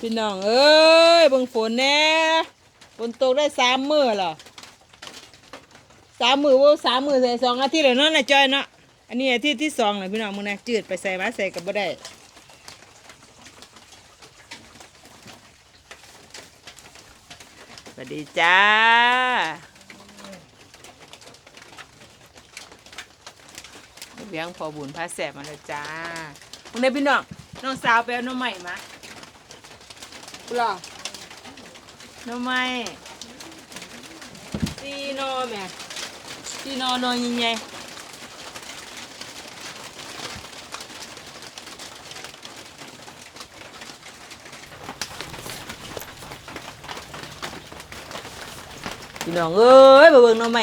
พี่น้องเอ้ยบิ่งฝนแน่ฝนตกได้สามมือเหรอสามมือว่าสามมือใส่สองอาทิตย์แล้วเนาะนายจอยเนาะอันนี้อาทิตย์ที่สองเลยพี่น้องมึงนะจืดไปใส่มาใส่กับบ่ได้สวัสดีจ้าเลี้ยงพอบุญพาแสบมาแล้วจ้ามึงได้พี่น้องน้องสาวไปเอาน้ำใหม่มา หรอหน้ำใหม่ซีโนอแม่ซีโนอนอยิงไงพี่น้องเอ้ยมาเบิ่งหน้ำให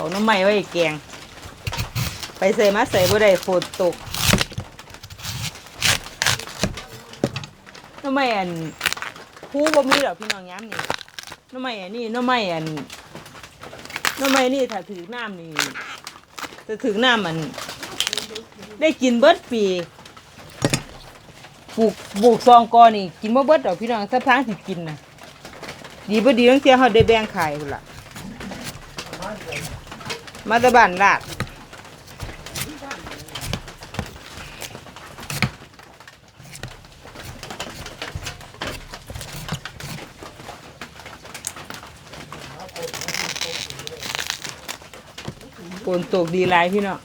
อกน้ำใหม่ไว้แกง ไปใส่มาใส่บ่ได้ฝนตกน้ำไม่อันผู้บ่มีดอกพี่น้องย้ำนี่น้ำไม่อันนี้น้ำไม่อันน้ำไม่นี่ถ้าถึงน้ำนี่จะถึงน้ำมัน ได้กินเบิดปีปลูกปลูกซองกอนี่ กินบ่เบิดดอกพี่น้องสักพักสิกินนะดีบ่ดีต้องเสียเขาได้แบ่งขายพุ่นล่ะ มาตะบันลาดฝนตกดีหลายพี่เนาะ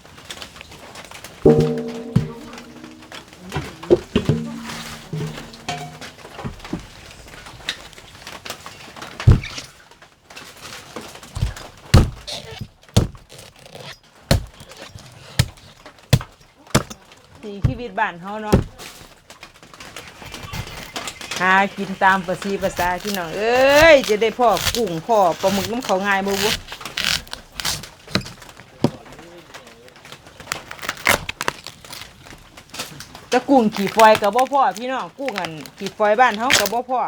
สีชีวิตบ้านเฮาเนาะหากินตามประสีภาษาพี่น้องเอ้ย จะได้พ่อกุ้งพ่อปลาหมึกน้ำเขาง่ายบ่บุจะกุ้งขี่ฟอยกับบ่พ่อพี่น้องกุ้งอันขี่ฟอยบ้านเฮากับบ่พ่อ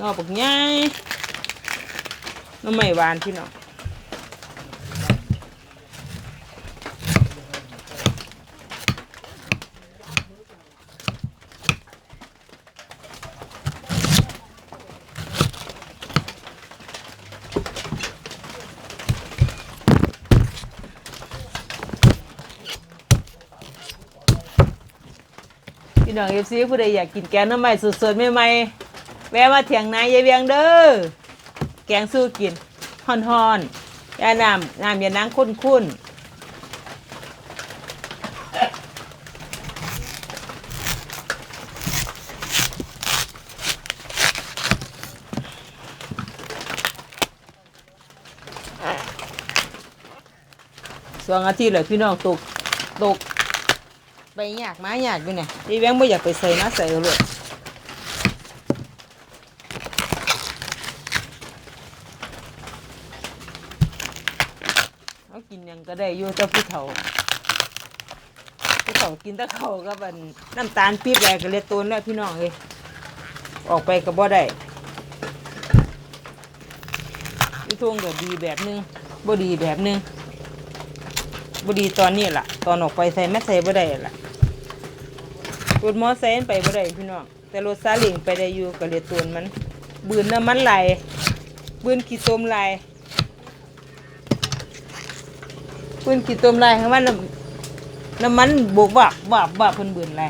น้อบักใหญ่ น้องไม่หวานพี่น้องพี่น้องเอฟซีผู้ใดอยากกินแกงน้ำใหม่สดๆใหม่ๆแวะมาเถียงนายยายเวียงเด้อ แกงสู้กินฮ้อนๆยาน้ำน้ำยานังข้นๆสองอาทิตย์เลยพี่น้องตกตกไปยากมายากอยู่เนี่ยยายเวียงไม่อยากไปใส่มาใส่เลยเขากินหยังก็ ได้อยู่แต่ผู้เฒ่าผู้เฒ่ากินแต่เขาวก็เป็นน้ำตาลปี๊บแหลกก็เลยตูนแล้วพี่น้องเลยออกไปก็บ่ได้ที่ทุ่งก็ดีแบบนึงบ่ดีแบบนึงบ่ดีตอนนี้ล่ะ ตอนออกไปใส่ไม่ใส่บ่ได้ล่ะรถมอไซค์ไปบ่ได้พี่น้องแต่รถซาเล้งไปได้อยู่ก็เลยตูนมัน บืนน้ำมันไหลบืนขี้ตมไหล บืนขี้ตมไหลข้างมันน้ำน้ำมันบวกบับบับบับเพิ่นบืนไหล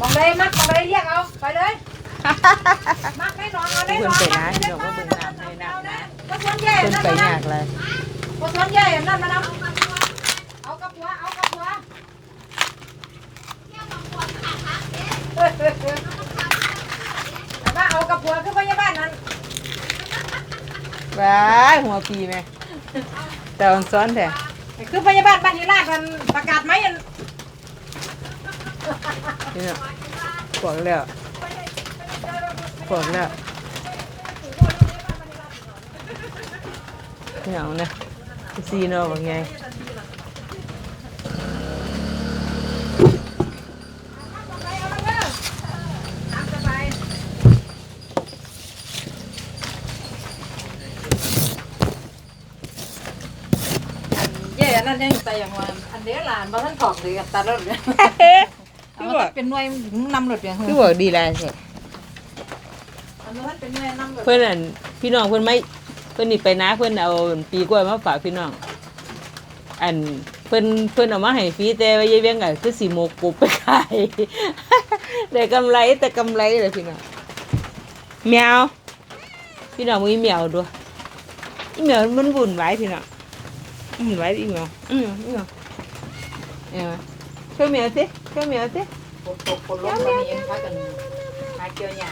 มองเลยมักมองเลยเรียกเอาไปเลย มักไม่นอนเอาได้เพิ่นนอนไปนะพี่น้องว่าเบิ่งน้ำให้น้ำนะก็สวนใหญ่เพิ่นนั่นไปมายากเลยก็สวนใหญ่นั่นมานะเอา แต่ว่าเอากระปัวขึ้นไปยาบานนั้นว้าหัวปีไหมแต่ออนซ้อนแท้คือพยาบาลบ้านยีราชมันประกาศไหมเนี่เะปวดแล้วปวดแล้วเหงาเนี่ยซีโน่ว่าไง เย่อันนั้นยังแต่อย่างว่าอันเดียวหลานบ่ท่านถอกเลยกับตาลดเนี่ยคืเอาอมาบอกเป็นหน่วยนำรถเนี่ยคือบอกดีแล้วใช่อันนั้นเป็นหน่วยนำรถเพื่อนอันพี่น้องเพื่อนไม่เพื่อนนี่ไปนะเพื่อนเอาปีกล้วยมาฝากพี่น้อง อันเพื่อนเพื่อนเอามาให้ฟรีแต่ว่ายายเวียงก็คือสีโมกกุบไปขาย ได้กำไรแต่กำไรเลยพี่น้องแมวพี่น้องมีแมวด้วยอีแมวมันบุ่นไว้พี่น้อง บุ่นไว้อีแมวอืมอีแมวเออช่วยแมวสิช่วยแมวสิปกปกปกลงมานี่ยังพากันหาเกี่ยวหญ้า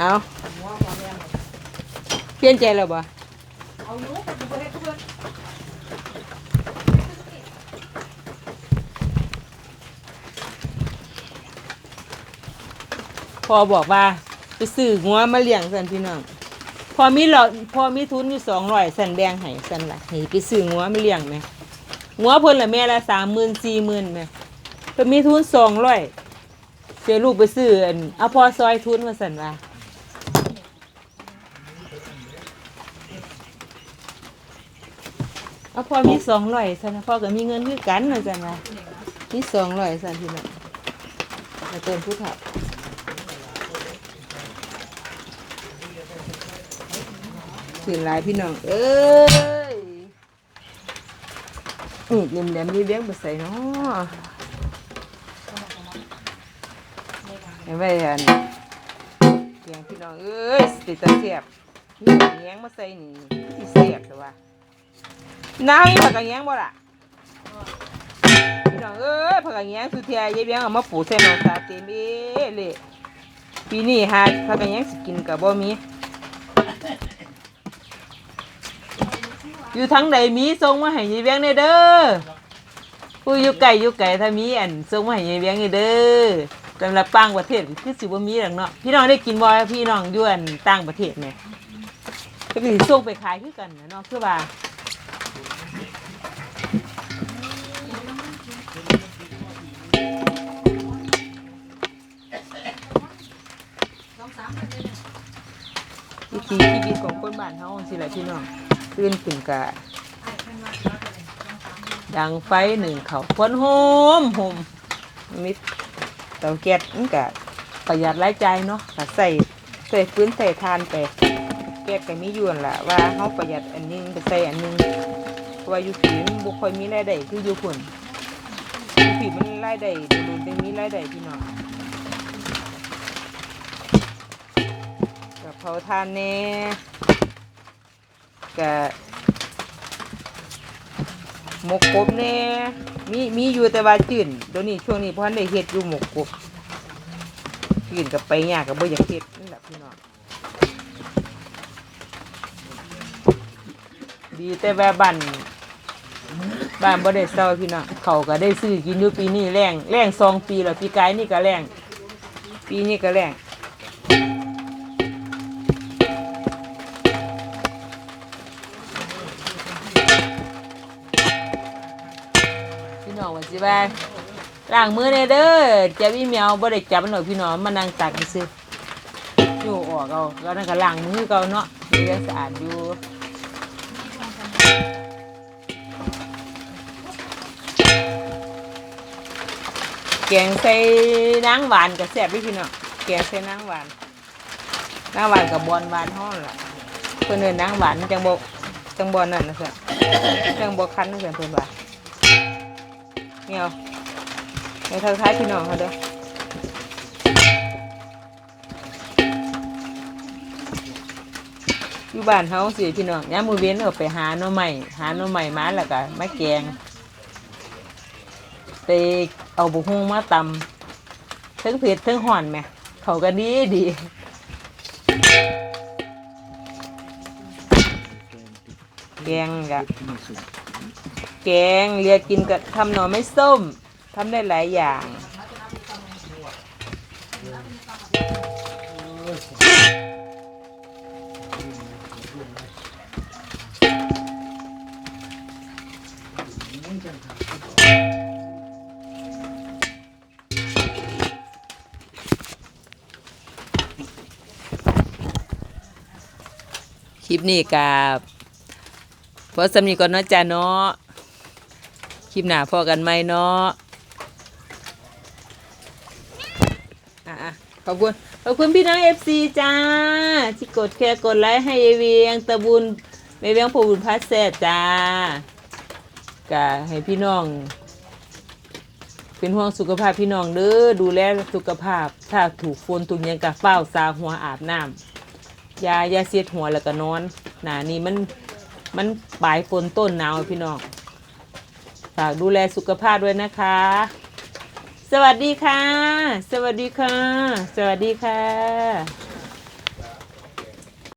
เอาหัวหัวแม่เปลี่ยนใจแล้วบ่เอาอยู่กับบ่ได้ทุกคนพอบอกว่าไปซื้องัวมาเลี้ยงสันพี่น้อง พอมีเราพอมีทุนอยู่สองร้อยสันแดงให้สันละให้ไปซื้องัวมาเลี้ยงไหมงัวเพิ่นละแม่ละสามหมื่นสี่หมื่นไหมเพิ่นมีทุนสองร้อยเสียลูกไปซื้ออันเอาพอซอยทุนมาสันว่าเอาพอมีสองร้อยสันพ่อก็มีเงินคือกันนะสันว่ามีสองร้อยสันพี่น้องมาเติมผู้เฒ่าถือหลายพี่น้อง เอ้ยนี่เลียมแหลมๆนี่เบี้ยงไปใส่เนาะเห็นไหมอันเลี้ยงพี่น้องเอ้ยติดตะเสียบนี่เลี้ยงมาใส่นี่ที่เสียบแต่ว่าน้ามีผักกระเลี้ยงบ่ล่ะพี่น้องเอ้ยผักกระเลี้ยงสุดเทียยายเบี้ยงเอามาปลูกใส่หนองสาเต็มเอ้เลยปีนี้หาผักกระเลี้ยงสกินกับบ่มี อยู่ทั้งใดมีส่งมาให้ยายเวียงเนี่ยเด้อผู้อยู่ไกลอยู่ไกลถ้ามีอันส่งมาให้ยายเวียงเนี่ยเด้อสำหรับต่างประเทศคือสิบ่มีหรอกเนาะพี่น้องได้กินบ่พี่น้องยู่นต่างประเทศเนี่ยก็สิส่งไปขายคือกันนะเนาะคือว่าวิถีชีวิตของคนบ้านเฮาสิแหละพี่น้อง ตื่นขึ้นกะดังไฟหนึ่งเขาควันโฮมโฮมมิดเตาแก๊สมันกะประหยัดรายจ่ายเนาะกะใส่ใส่พื้นใส่ทานไปแก๊สก็มีอยู่นั่นล่ะว่าเฮาประหยัดอันหนึงไปใส่อันหนึงเพราะว่าอยู่ผีมันบ่ค่อยมีรายได้คืออยู่พุ่นอยู่ผีมันรายได้โดนๆจังมีรายได้พี่น้องกับเผาทานแหน่ กะหมกกบแน่มีมีอยู่แต่ว่าจื่นเดี๋ยวนี้ช่วงนี้เพราะได้เฮ็ดอยู่หมกกบจื่นกับไปยากกับบ่อยากเฮ็ดนี่แหละพี่น้องดีแต่ว่าบ้านบ้านบ่ได้เศร้าพี่น้องเขาก็ได้ซื้อกินอยู่ปีนี้แรงแรงสองปีแล้วปีกายนี่ก็แรงปีนี้ก็แรง สิว่าล้างมือเนเด้อเจะมีแมวบ่ได้จับมันหรอกพี่น้องมานั่งตักซื้ออยู่ออกเอาแล้วนั่นก็ล้างมือเก่าเนาะมีเรื่อสะอาดอยู่แกงใส่นางหวานกับแซ่บพี่พี่น้องแกงใส่นางหวานนางหวานกับบอนหวานห้อนล่ะเพิ่นเอินนางหวานจังบ่จังบ่นั่นนะเพิ่นจังบ่คันนะเพิ่นเพิ่นว่า เงียวในทางท้ายพี่น้องเขาเด้ออยู่บ้านเฮาสิพี่น้องยามมือเว้นเอาไปหาหน่อไม้หาหน่อไม้มาแล้วก็มาแกงไปเอาบุกฮงมาตำทั้งเผ็ดทั้งห่อนแหมเขาก็ดีดีแกงกะ แกงเรียกินกับทำหน่อไม้ส้มทำได้หลายอย่าง คลิปนี้กับพอสมีก่อนเนะจ้าเนาะ คลิปหน้าพอกันไหมเนาะอะขอบคุณ ขอบคุณพี่น้องเอฟซีจ้า ที่กดแค่กดไลค์ให้เวียงตะบุญเอเวียงผูบุญพัสเซจ้ากะให้พี่น้อง เป็นห่วงสุขภาพพี่น้องเด้อดูแลสุขภาพ ถ้าถูกฝนถูกยังกะเฝ้าซาหัวอาบน้ำยายาเสียดหัวแล้วก็นอนหนานี้มันมันปลายฝนต้นหนาวพี่น้อง ฝากดูแลสุขภาพด้วยนะคะ สวัสดีค่ะ สวัสดีค่ะ สวัสดีค่ะ